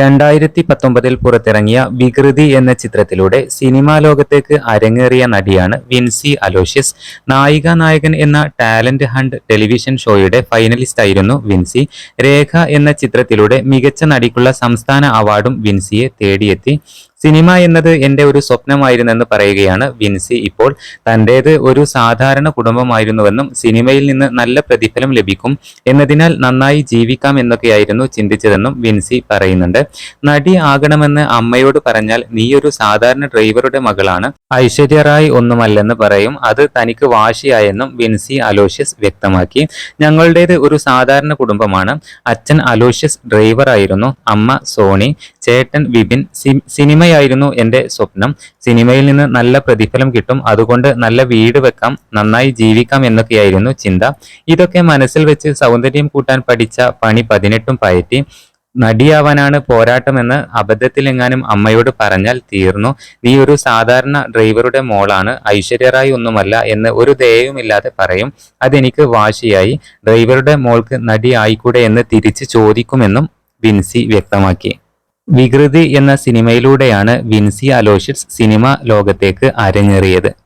രണ്ടായിരത്തി പത്തൊമ്പതിൽ പുറത്തിറങ്ങിയ വികൃതി എന്ന ചിത്രത്തിലൂടെ സിനിമാ ലോകത്തേക്ക് അരങ്ങേറിയ നടിയാണ് വിൻസി അലോഷ്യസ്. നായിക നായകൻ എന്ന ടാലന്റ് ഹണ്ട് ടെലിവിഷൻ ഷോയുടെ ഫൈനലിസ്റ്റ് ആയിരുന്നു വിൻസി. രേഖ എന്ന ചിത്രത്തിലൂടെ മികച്ച നടിക്കുള്ള സംസ്ഥാന അവാർഡും വിൻസിയെ തേടിയെത്തി. സിനിമ എന്നത് എന്റെ ഒരു സ്വപ്നമായിരുന്നെന്ന് പറയുകയാണ് വിൻസി. ഇപ്പോൾ തന്റേത് ഒരു സാധാരണ കുടുംബമായിരുന്നുവെന്നും സിനിമയിൽ നിന്ന് നല്ല പ്രതിഫലം ലഭിക്കും എന്നതിനാൽ നന്നായി ജീവിക്കാം എന്നൊക്കെയായിരുന്നു ചിന്തിച്ചതെന്നും വിൻസി പറയുന്നുണ്ട്. നടി ആകണമെന്ന് അമ്മയോട് പറഞ്ഞാൽ നീയൊരു സാധാരണ ഡ്രൈവറുടെ മകളാണ്. ഐശ്വര്യ റായ് ഒന്നുമല്ലെന്ന് പറയും. അത് തനിക്ക് വാശിയായെന്നും വിൻസി അലോഷ്യസ് വ്യക്തമാക്കി. ഞങ്ങളുടേത് ഒരു സാധാരണ കുടുംബമാണ്. അച്ഛൻ അലോഷ്യസ് ഡ്രൈവറായിരുന്നു. അമ്മ സോണി. ചേട്ടൻ വിപിൻ. സി- സിനിമയായിരുന്നു എന്റെ സ്വപ്നം. സിനിമയിൽ നിന്ന് നല്ല പ്രതിഫലം കിട്ടും. അതുകൊണ്ട് നല്ല വീട് വെക്കാം നന്നായി ജീവിക്കാം എന്നൊക്കെയായിരുന്നു ചിന്ത. ഇതൊക്കെ മനസ്സിൽ വെച്ച് സൗന്ദര്യം കൂട്ടാൻ പഠിച്ച പണി പതിനെട്ടും പയറ്റി. നടിയാവാനാണ് പോരാട്ടമെന്ന് അബദ്ധത്തിലെങ്ങാനും അമ്മയോട് പറഞ്ഞാൽ തീർന്നു. നീ ഒരു സാധാരണ ഡ്രൈവറുടെ മോളാണ്. ഐശ്വര്യറായി ഒന്നുമല്ല എന്ന് ഒരു ദയവുമില്ലാതെ പറയും. അതെനിക്ക് വാശിയായി. ഡ്രൈവറുടെ മോൾക്ക് നടി ആയിക്കൂടെ എന്ന് തിരിച്ച് ചോദിക്കുമെന്നും വിൻസി വ്യക്തമാക്കി. വികൃതി എന്ന സിനിമയിലൂടെയാണ് വിൻസി അലോഷ്യസ് സിനിമ ലോകത്തേക്ക് അരങ്ങേറിയത്.